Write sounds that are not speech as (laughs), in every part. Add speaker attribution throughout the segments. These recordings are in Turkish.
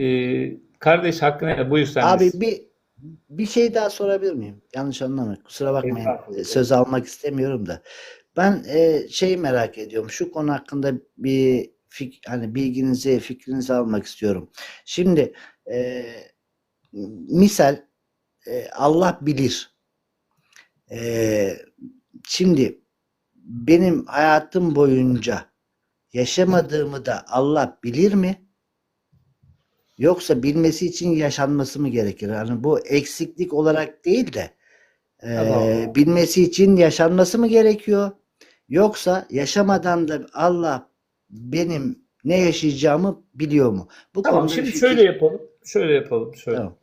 Speaker 1: Ee, kardeş hakkını buyur sen.
Speaker 2: Abi bir bir şey daha sorabilir miyim? Yanlış anlamayın. Kusura bakmayın.
Speaker 1: Estağfurullah.
Speaker 2: e, Söz almak istemiyorum da. Ben e, şeyi merak ediyorum. Şu konu hakkında bir fik, hani bilginizi, fikrinizi almak istiyorum. Şimdi e, misal e, Allah bilir. E, şimdi benim hayatım boyunca yaşamadığımı da Allah bilir mi? Yoksa bilmesi için yaşanması mı gerekir? Yani bu eksiklik olarak değil de e,
Speaker 1: Tamam.
Speaker 2: bilmesi için yaşanması mı gerekiyor? Yoksa yaşamadan da Allah benim ne yaşayacağımı biliyor mu? Bu
Speaker 1: Tamam şimdi
Speaker 2: fikir-
Speaker 1: şöyle yapalım. Şöyle yapalım. Şöyle.
Speaker 2: Tamam.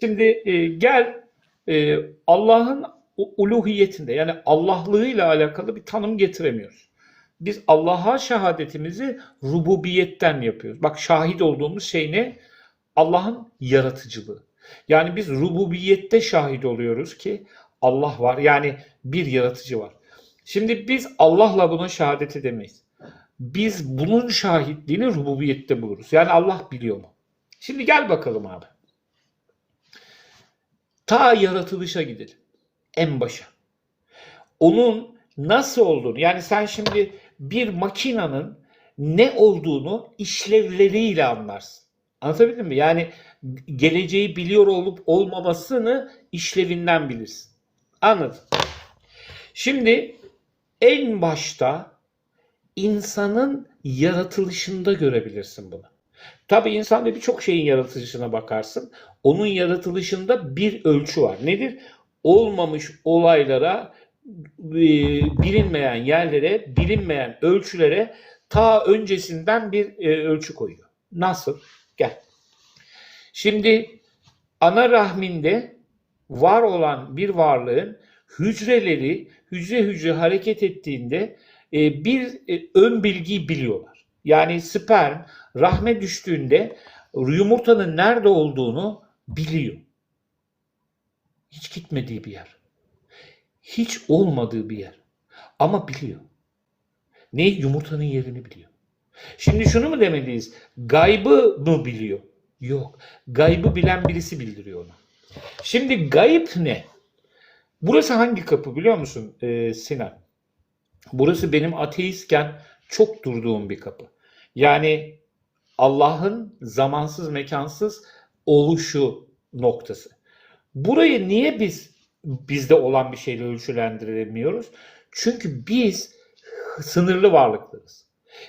Speaker 1: Şimdi e, gel e, Allah'ın uluhiyetinde yani Allahlığıyla alakalı bir tanım getiremiyoruz. Biz Allah'a şehadetimizi rububiyetten yapıyoruz. Bak şahit olduğumuz şey ne? Allah'ın yaratıcılığı. Yani biz rububiyette şahit oluyoruz ki Allah var. Yani bir yaratıcı var. Şimdi biz Allah'la buna şehadet edemeyiz. Biz bunun şahitliğini rububiyette buluruz. Yani Allah biliyor mu? Şimdi gel bakalım abi. Ta yaratılışa gidelim. En başa. Onun nasıl olduğunu yani sen şimdi bir makinanın ne olduğunu işlevleriyle anlarsın. Anlatabildim mi? Yani geleceği biliyor olup olmamasını işlevinden bilirsin. Anladın? Şimdi en başta insanın yaratılışında görebilirsin bunu. Tabii insanda birçok şeyin yaratılışına bakarsın. Onun yaratılışında bir ölçü var. Nedir? Olmamış olaylara, e, bilinmeyen yerlere, bilinmeyen ölçülere ta öncesinden bir e, ölçü koyuyor. Nasıl? Gel. Şimdi ana rahminde var olan bir varlığın hücreleri hücre hücre hareket ettiğinde e, bir e, ön bilgiyi biliyorlar. Yani sperm rahme düştüğünde yumurtanın nerede olduğunu biliyor. Hiç gitmediği bir yer. Hiç olmadığı bir yer. Ama biliyor. Ne? Yumurtanın yerini biliyor. Şimdi şunu mu demeliyiz? Gaybı mı biliyor? Yok. Gaybı bilen birisi bildiriyor ona. Şimdi gayb ne? Burası hangi kapı biliyor musun e, Sinan? Burası benim ateistken çok durduğum bir kapı. Yani Allah'ın zamansız mekansız oluşu noktası. Burayı niye biz bizde olan bir şeyle ölçülendiremiyoruz? Çünkü biz sınırlı varlıklarız.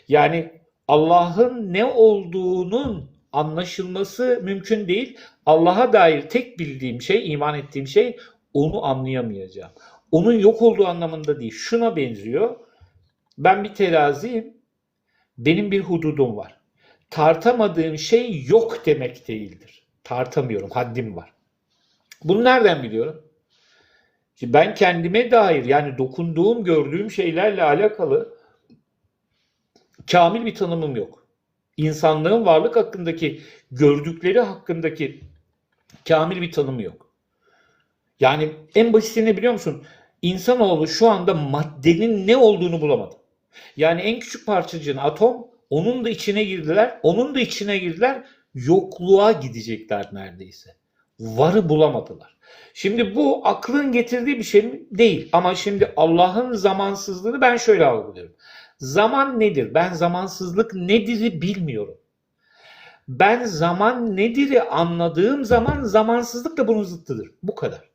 Speaker 1: Yani Allah'ın ne olduğunun anlaşılması mümkün değil. Allah'a dair tek bildiğim şey, iman ettiğim şey onu anlayamayacağım. Onun yok olduğu anlamında değil. Şuna benziyor. Ben bir teraziyim. Benim bir hududum var. Tartamadığım şey yok demek değildir. Tartamıyorum. Haddim var. Bunu nereden biliyorum? Şimdi ben kendime dair yani dokunduğum, gördüğüm şeylerle alakalı kamil bir tanımım yok. İnsanlığın varlık hakkındaki, gördükleri hakkındaki kamil bir tanımı yok. Yani en basitini biliyor musun? İnsanoğlu şu anda maddenin ne olduğunu bulamadı. Yani en küçük parçacığın atom, onun da içine girdiler, onun da içine girdiler, yokluğa gidecekler neredeyse. Varı bulamadılar. Şimdi bu aklın getirdiği bir şey mi? Değil. Ama şimdi Allah'ın zamansızlığını ben şöyle algılıyorum. Zaman nedir? Ben zamansızlık nedir'i bilmiyorum. Ben zaman nedir'i anladığım zaman zamansızlık da bunun zıttıdır. Bu kadar.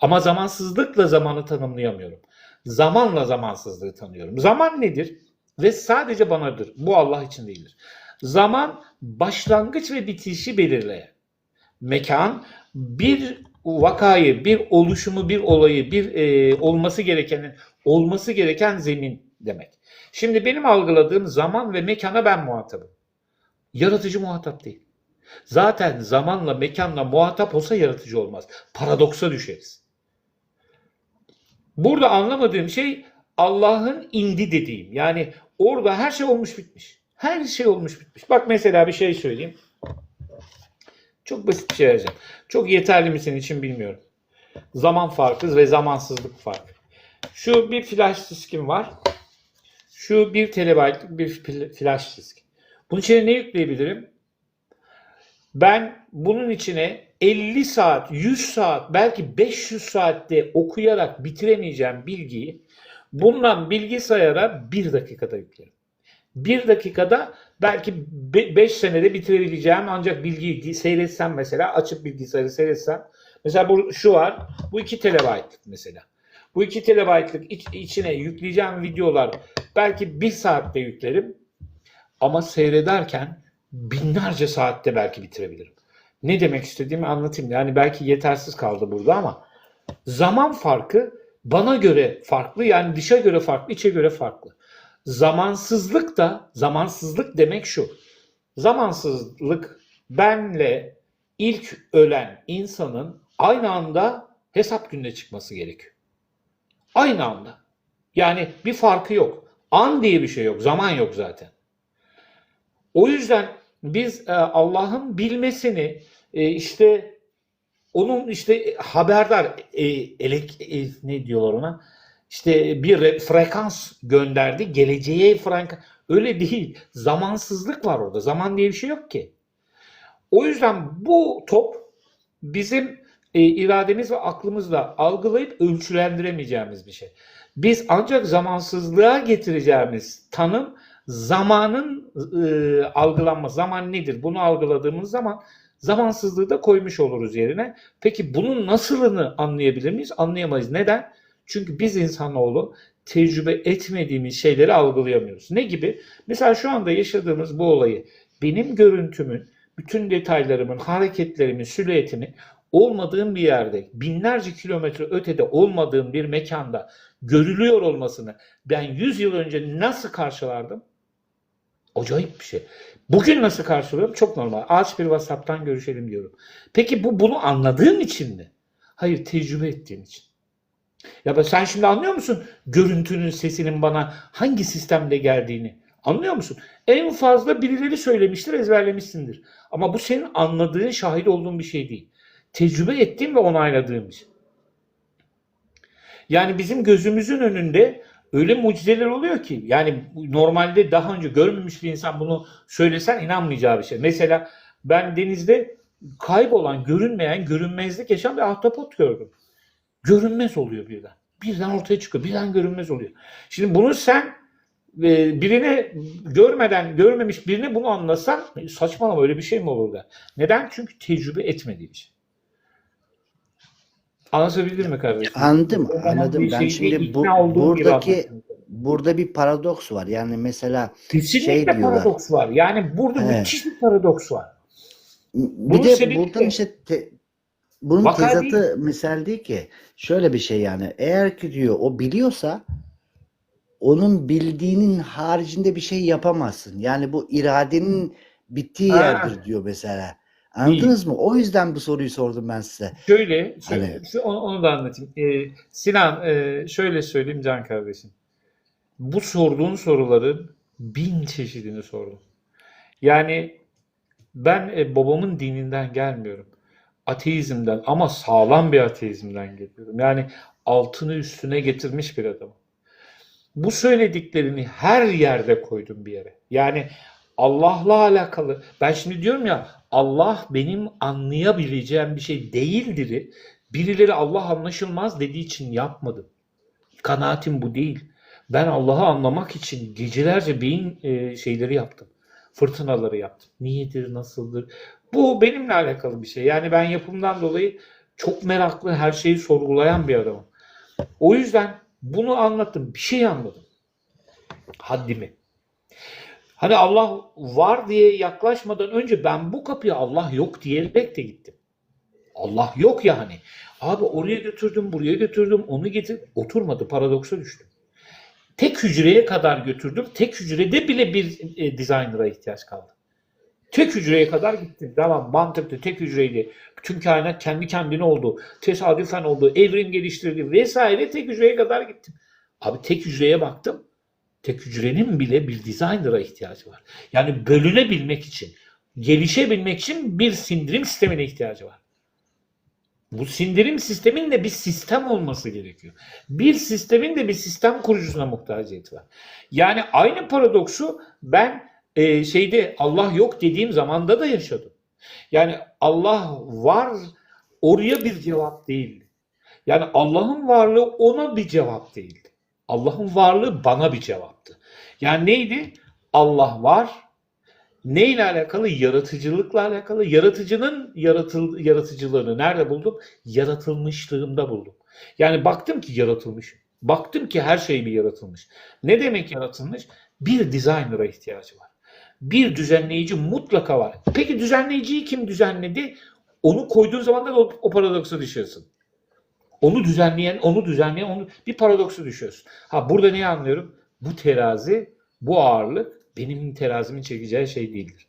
Speaker 1: Ama zamansızlıkla zamanı tanımlayamıyorum. Zamanla zamansızlığı tanıyorum. Zaman nedir? Ve sadece banadır. Bu Allah için değildir. Zaman başlangıç ve bitişi belirleyen. Mekan bir vakayı, bir oluşumu, bir olayı, bir e, olması gerekenin olması gereken zemin demek. Şimdi benim algıladığım zaman ve mekana ben muhatabım. Yaratıcı muhatap değil. Zaten zamanla mekanla muhatap olsa yaratıcı olmaz. Paradoksa düşeriz. Burada anlamadığım şey Allah'ın indi dediğim. Yani orada her şey olmuş bitmiş. Her şey olmuş bitmiş. Bak mesela bir şey söyleyeyim. Çok basit bir şey vereceğim. Çok yeterli mi senin için bilmiyorum. Zaman farkı ve zamansızlık farkı. Şu bir flash diskim var. Şu 1 TB'lık bir flash disk. Bunun içine ne yükleyebilirim? Ben bunun içine 50 saat, 100 saat, belki 500 saatte okuyarak bitiremeyeceğim bilgiyi bundan bilgisayara bir dakikada yüklerim. Bir dakikada belki 5 senede bitirebileceğim ancak bilgiyi seyretsem mesela açıp bilgisayarı seyretsem mesela bu şu var bu 2 terabaytlık mesela. Bu 2 terabaytlık iç, içine yükleyeceğim videolar belki 1 saatte yüklerim ama seyrederken binlerce saatte belki bitirebilirim. Ne demek istediğimi anlatayım. Yani belki yetersiz kaldı burada ama zaman farkı bana göre farklı yani dışa göre farklı, içe göre farklı. Zamansızlık da zamansızlık demek şu. Zamansızlık benle ilk ölen insanın aynı anda hesap gününe çıkması gerekiyor. Aynı anda. Yani bir farkı yok. An diye bir şey yok. Zaman yok zaten. O yüzden biz e, Allah'ın bilmesini e, işte onun işte haberdar e, elek ne diyorlar ona işte bir re- frekans gönderdi geleceğe frekans öyle değil zamansızlık var orada zaman diye bir şey yok ki o yüzden bu top bizim e, irademiz ve aklımızla algılayıp ölçülendiremeyeceğimiz bir şey biz ancak zamansızlığa getireceğimiz tanım zamanın e, algılanma zaman nedir bunu algıladığımız zaman zamansızlığı da koymuş oluruz yerine. Peki bunun nasılını anlayabilir miyiz? Anlayamayız. Neden? Çünkü biz insanoğlu tecrübe etmediğimiz şeyleri algılayamıyoruz. Ne gibi? Mesela şu anda yaşadığımız bu olayı benim görüntümün, bütün detaylarımın, hareketlerimin, silüetimin olmadığım bir yerde, binlerce kilometre ötede olmadığım bir mekanda görülüyor olmasını ben 100 yıl önce nasıl karşılardım? Acayip bir şey. Bugün nasıl karşılıyorum? Çok normal. Aç bir WhatsApp'tan görüşelim diyorum. Peki bu bunu anladığın için mi? Hayır, tecrübe ettiğin için. Ya ben sen şimdi anlıyor musun görüntünün sesinin bana hangi sistemde geldiğini? Anlıyor musun? En fazla birileri söylemiştir, ezberlemişsindir. Ama bu senin anladığın, şahit olduğun bir şey değil. Tecrübe ettiğin ve onayladığın bir şey. Yani bizim gözümüzün önünde öyle mucizeler oluyor ki yani normalde daha önce görmemiş bir insan bunu söylesen inanmayacağı bir şey. Mesela ben denizde kaybolan, görünmeyen, görünmezlik yaşayan bir ahtapot gördüm. Görünmez oluyor birden. Birden ortaya çıkıyor. Birden görünmez oluyor. Şimdi bunu sen e, birine görmeden görmemiş birine bunu anlatsan saçmalama öyle bir şey mi olur da. Neden? Çünkü tecrübe etmediği için. Anlatabildim mi kardeşim?
Speaker 2: Anladım, anladım.
Speaker 1: bir
Speaker 2: Ben şimdi bu buradaki burada bir paradoks var. Yani mesela
Speaker 1: Kesinlikle
Speaker 2: şey diyorlar.
Speaker 1: paradoks var. Yani burada
Speaker 2: Evet.
Speaker 1: müthiş bir paradoks var.
Speaker 2: bir
Speaker 1: Bunun
Speaker 2: de
Speaker 1: sebebi
Speaker 2: buradan işte te- bunun
Speaker 1: Vaka
Speaker 2: tezatı misal değil ki. Şöyle bir şey yani. Eğer ki diyor o biliyorsa onun bildiğinin haricinde bir şey yapamazsın. Yani bu iradenin bittiği
Speaker 1: Ha.
Speaker 2: yerdir diyor mesela. Anladınız mı? O yüzden bu soruyu sordum ben size.
Speaker 1: Şöyle, şöyle
Speaker 2: Hani-
Speaker 1: onu, onu da anlatayım. Ee, Sinan, e, şöyle söyleyeyim Can kardeşim. Bu sorduğun soruların bin çeşidini sordum. Yani ben e, babamın dininden gelmiyorum. Ateizmden ama sağlam bir ateizmden geliyorum. Yani altını üstüne getirmiş bir adamım. Bu söylediklerini her yerde koydum bir yere. Yani Allah'la alakalı. Ben şimdi diyorum ya Allah benim anlayabileceğim bir şey değildir. Birileri Allah anlaşılmaz dediği için yapmadım. Kanaatim bu değil. Ben Allah'ı anlamak için gecelerce beyin e, şeyleri yaptım. Fırtınaları yaptım. Niyedir, nasıldır? Bu benimle alakalı bir şey. Yani ben yapımdan dolayı çok meraklı, her şeyi sorgulayan bir adamım. O yüzden bunu anlattım. Bir şey anladım. Haddimi. Hani Allah var diye yaklaşmadan önce ben bu kapıya Allah yok diyerek de gittim. Allah yok yani. Abi oraya götürdüm, buraya götürdüm, onu getir. Oturmadı, paradoksa düştüm. Tek hücreye kadar götürdüm. Tek hücrede bile bir e, designer'a ihtiyaç kaldı. Tek hücreye kadar gittim. Tamam mantıklı tek hücreydi. Bütün kainat kendi kendine oldu. Tesadüfen oldu. Evrim geliştirdi vesaire. Tek hücreye kadar gittim. Abi tek hücreye baktım. Tek hücrenin bile bir designer'a ihtiyacı var. Yani bölünebilmek için, gelişebilmek için bir sindirim sistemine ihtiyacı var. Bu sindirim sistemin de bir sistem olması gerekiyor. Bir sistemin de bir sistem kurucusuna muhtaciyeti var. Yani aynı paradoksu ben e, şeyde Allah yok dediğim zamanda da yaşadım. Yani Allah var oraya bir cevap değildi. Yani Allah'ın varlığı ona bir cevap değildi. Allah'ın varlığı bana bir cevaptı. Yani neydi? Allah var. Neyle alakalı? Yaratıcılıkla alakalı. Yaratıcının yaratıl yaratıcılığını nerede buldum? Yaratılmışlığımda buldum. Yani baktım ki yaratılmış. Baktım ki her şey bir yaratılmış. Ne demek yaratılmış? Bir designer'a ihtiyacı var. Bir düzenleyici mutlaka var. Peki düzenleyiciyi kim düzenledi? Onu koyduğun zaman da o, o paradoksa düşüyorsun. Onu düzenleyen, onu düzenleyen, onu bir paradoksa düşüyorsun. Ha burada neyi anlıyorum? Bu terazi, bu ağırlık benim terazimin çekeceği şey değildir.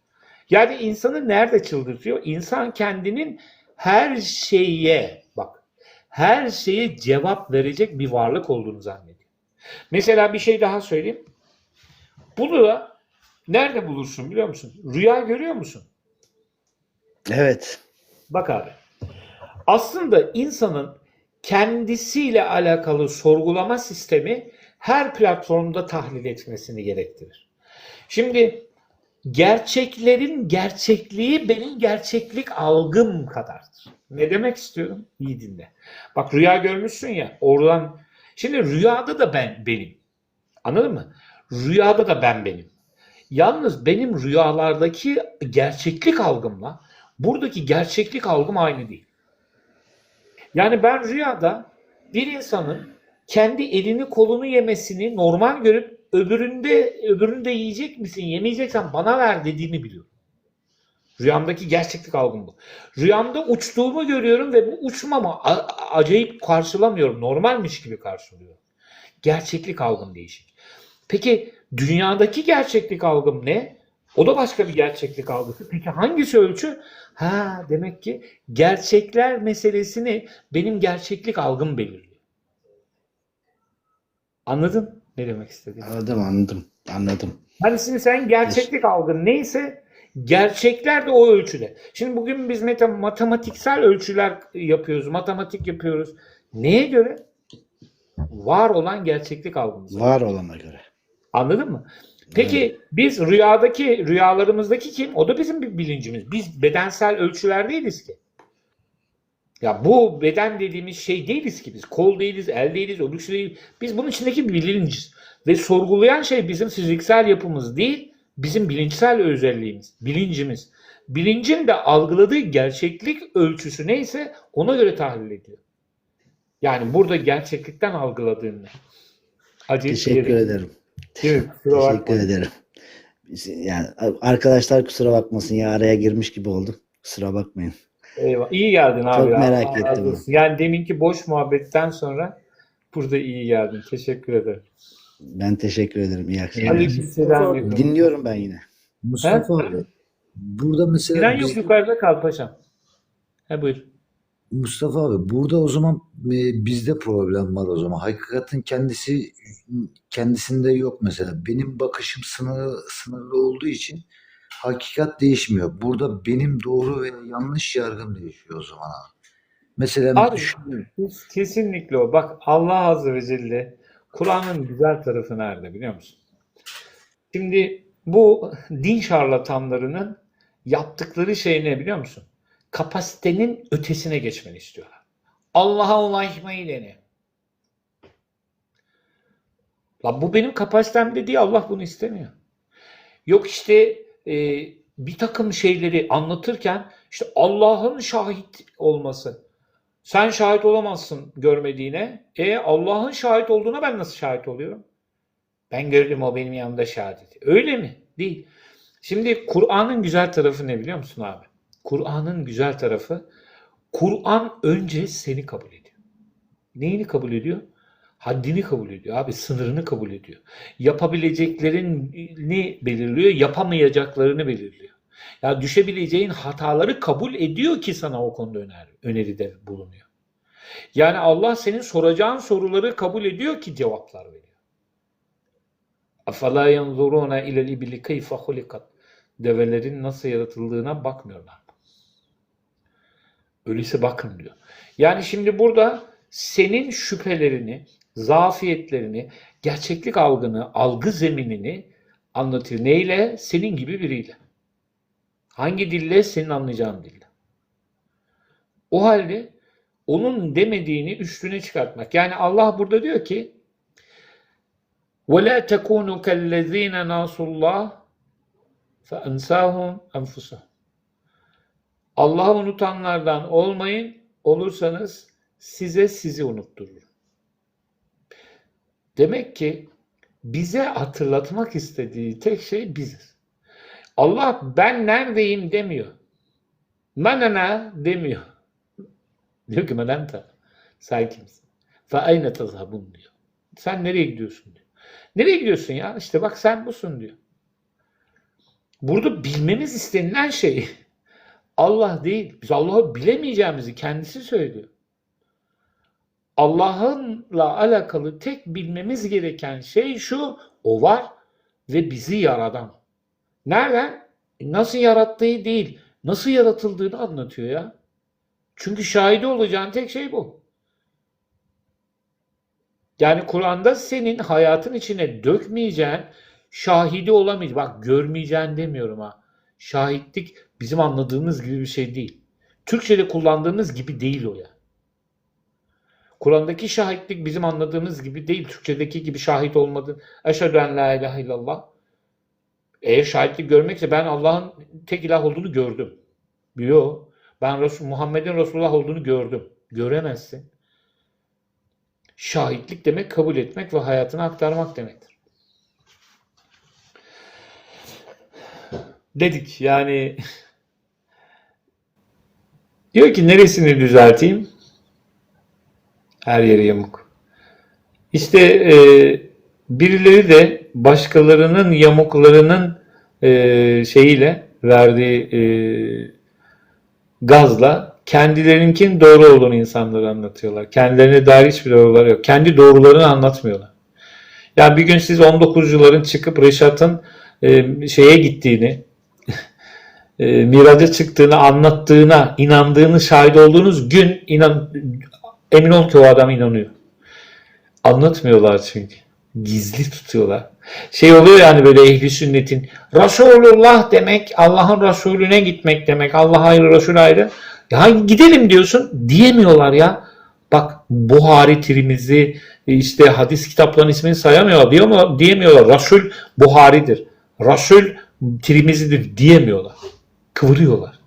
Speaker 1: Yani insanı nerede çıldırtıyor? İnsan kendinin her şeye, bak, her şeye cevap verecek bir varlık olduğunu zannediyor. Mesela bir şey daha söyleyeyim. Bunu da nerede bulursun biliyor musun? Rüya görüyor musun?
Speaker 2: Evet.
Speaker 1: Bak abi. Aslında insanın kendisiyle alakalı sorgulama sistemi her platformda tahlil etmesini gerektirir. Şimdi gerçeklerin gerçekliği benim gerçeklik algım kadardır. Ne demek istiyorum? İyi dinle. Bak rüya görmüşsün ya oradan şimdi rüyada da ben benim. Anladın mı? Rüyada da ben benim. Yalnız benim rüyalardaki gerçeklik algımla buradaki gerçeklik algım aynı değil. Yani ben rüyada bir insanın kendi elini kolunu yemesini normal görüp öbüründe öbüründe yiyecek misin yemeyeceksen bana ver dediğini biliyorum. Rüyamdaki gerçeklik algım bu. Rüyamda uçtuğumu görüyorum ve bu uçmamı a- acayip karşılamıyorum. Normalmiş gibi karşılıyorum. Gerçeklik algım değişik. Peki dünyadaki gerçeklik algım ne? O da başka bir gerçeklik algısı. Peki hangisi ölçü? Ha demek ki gerçekler meselesini benim gerçeklik algım belirliyor. Anladın ne demek istediğimi?
Speaker 2: Anladım anladım. Anladım.
Speaker 1: Hani şimdi sen gerçeklik algın neyse gerçekler de o ölçüde. Şimdi bugün biz meta- matematiksel ölçüler yapıyoruz, matematik yapıyoruz. Neye göre? Var olan gerçeklik algımız.
Speaker 2: Var olana göre.
Speaker 1: Anladın mı? Peki biz rüyadaki, rüyalarımızdaki kim? O da bizim bir bilincimiz. Biz bedensel ölçüler değiliz ki. Ya bu beden dediğimiz şey değiliz ki biz. Kol değiliz, el değiliz, öbürsü değil. Biz bunun içindeki bir bilinciz. Ve sorgulayan şey bizim fiziksel yapımız değil, bizim bilinçsel özelliğimiz, bilincimiz. Bilincin de algıladığı gerçeklik ölçüsü neyse ona göre tahlil ediyor. Yani burada gerçeklikten algıladığın ne? Acayip
Speaker 2: Teşekkür
Speaker 1: bir-
Speaker 2: ederim.
Speaker 1: Değil mi? Kusura
Speaker 2: Teşekkür
Speaker 1: bakmayın.
Speaker 2: ederim. Yani arkadaşlar kusura bakmasın ya araya girmiş gibi oldum. Kusura bakmayın.
Speaker 1: Eyvah. İyi geldin abi.
Speaker 2: Çok
Speaker 1: ya.
Speaker 2: merak
Speaker 1: razı
Speaker 2: ettim.
Speaker 1: olsun. Yani deminki boş muhabbetten sonra burada iyi geldin. Teşekkür ederim.
Speaker 2: Ben teşekkür ederim. İyi akşamlar. Dinliyorum ben yine.
Speaker 3: Mustafa abi burada mesela
Speaker 1: Sinan yok yukarıda kal paşam. He buyur.
Speaker 3: Mustafa abi burada o zaman e, bizde problem var o zaman. Hakikatin kendisi kendisinde yok mesela. Benim bakışım sınırlı, sınırlı olduğu için hakikat değişmiyor. Burada benim doğru ve yanlış yargım değişiyor o zaman abi. Mesela
Speaker 1: Abi,
Speaker 3: düşünün.
Speaker 1: Kes- Kesinlikle o. Bak Allah Azze ve Celle Kur'an'ın güzel tarafı nerede biliyor musun? Şimdi bu din şarlatanlarının yaptıkları şey ne biliyor musun? Kapasitenin ötesine geçmeni istiyorlar. Allah'a ulaşmayı dene. Lan bu benim kapasitem dediği Allah bunu istemiyor. Yok işte e, bir takım şeyleri anlatırken işte Allah'ın şahit olması. Sen şahit olamazsın görmediğine. E Allah'ın şahit olduğuna ben nasıl şahit oluyorum? Ben gördüm o benim yanımda şahit. Öyle mi? Değil. Şimdi Kur'an'ın güzel tarafı ne biliyor musun abi? Kur'an'ın güzel tarafı Kur'an önce seni kabul ediyor. Neyini kabul ediyor? Haddini kabul ediyor abi sınırını kabul ediyor. Yapabileceklerini belirliyor, yapamayacaklarını belirliyor. Ya düşebileceğin hataları kabul ediyor ki sana o konuda öner, öneride bulunuyor. Yani Allah senin soracağın soruları kabul ediyor ki cevaplar veriyor. Afala yanzuruna ilel ibli keyfe hulikat. Develerin nasıl yaratıldığına bakmıyorlar. Öyleyse bakın diyor. Yani şimdi burada senin şüphelerini, zafiyetlerini, gerçeklik algını, algı zeminini anlatıyor. Neyle? Senin gibi biriyle. Hangi dille? Senin anlayacağın dille. O halde onun demediğini üstüne çıkartmak. Yani Allah burada diyor ki وَلَا تَكُونُوا كَالَّذ۪ينَ نَاسُوا اللّٰهِ فَاَنْسَاهُمْ أَنْفُسَهُمْ Allah'ı unutanlardan olmayın, olursanız size sizi unutturur. Demek ki bize hatırlatmak istediği tek şey biziz. Allah ben neredeyim demiyor. Menena demiyor. (laughs) Diyor ki men ente. Sen kimsin? Fe ayne tezhabun diyor. Sen nereye gidiyorsun diyor. Nereye gidiyorsun ya? İşte bak sen busun diyor. Burada bilmemiz istenilen şey Allah değil. Biz Allah'ı bilemeyeceğimizi kendisi söylüyor. Allah'ınla alakalı tek bilmemiz gereken şey şu. O var ve bizi yaradan. Nereden? Nasıl yarattığı değil. Nasıl yaratıldığını anlatıyor ya. Çünkü şahidi olacağın tek şey bu. Yani Kur'an'da senin hayatın içine dökmeyeceğin, şahidi olamayacağın, bak görmeyeceğin demiyorum ha. Şahitlik bizim anladığımız gibi bir şey değil. Türkçe'de kullandığımız gibi değil o ya. Kur'an'daki şahitlik bizim anladığımız gibi değil. Türkçedeki gibi şahit olmadı. Eşhedü en la ilahe illallah. Eğer şahitlik görmekse ben Allah'ın tek ilah olduğunu gördüm. Yok. Ben Resul, Muhammed'in Resulullah olduğunu gördüm. Göremezsin. Şahitlik demek kabul etmek ve hayatına aktarmak demektir. Dedik yani diyor ki neresini düzelteyim? Her yeri yamuk. İşte e, birileri de başkalarının yamuklarının e, şeyiyle verdiği e, gazla kendilerinkinin doğru olduğunu insanlara anlatıyorlar. Kendilerine dair hiçbir doğruları yok. Kendi doğrularını anlatmıyorlar. Yani bir gün siz 19'cuların çıkıp Reşat'ın e, şeye gittiğini, e, miraca çıktığını anlattığına, inandığını şahit olduğunuz gün inan, emin ol ki o adam inanıyor. Anlatmıyorlar çünkü. Gizli tutuyorlar. Şey oluyor yani böyle ehli sünnetin Resulullah demek Allah'ın Resulüne gitmek demek. Allah ayrı Resul ayrı. Ya gidelim diyorsun diyemiyorlar ya. Bak Buhari, Tirmizi işte hadis kitaplarının ismini sayamıyorlar. Mu? Diyemiyorlar. Resul Buhari'dir. Resul Tirmizi'dir diyemiyorlar. Kıvırıyorlar.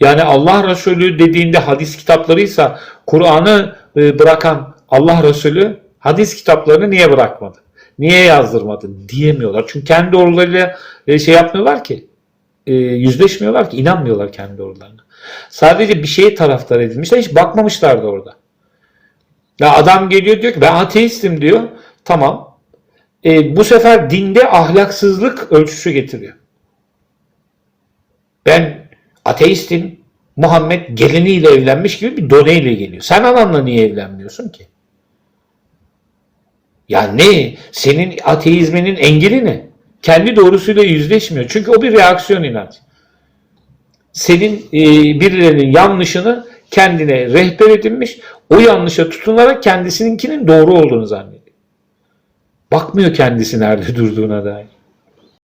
Speaker 1: Yani Allah Resulü dediğinde hadis kitaplarıysa Kur'an'ı e, bırakan Allah Resulü hadis kitaplarını niye bırakmadı? Niye yazdırmadı? Diyemiyorlar. Çünkü kendi doğrularıyla e, şey yapmıyorlar ki. E, yüzleşmiyorlar ki. inanmıyorlar kendi doğrularına. Sadece bir şeye taraftar edilmişler. Hiç bakmamışlar da orada. Ya adam geliyor diyor ki ben ateistim diyor. Tamam. E, bu sefer dinde ahlaksızlık ölçüsü getiriyor. Ben ateistim. Muhammed geliniyle evlenmiş gibi bir doneyle geliyor. Sen ananla niye evlenmiyorsun ki? Ya ne? Senin ateizminin engeli ne? Kendi doğrusuyla yüzleşmiyor. Çünkü o bir reaksiyon inanç. Senin e, birilerinin yanlışını kendine rehber edinmiş, o yanlışa tutunarak kendisininkinin doğru olduğunu zannediyor. Bakmıyor kendisi nerede durduğuna dair.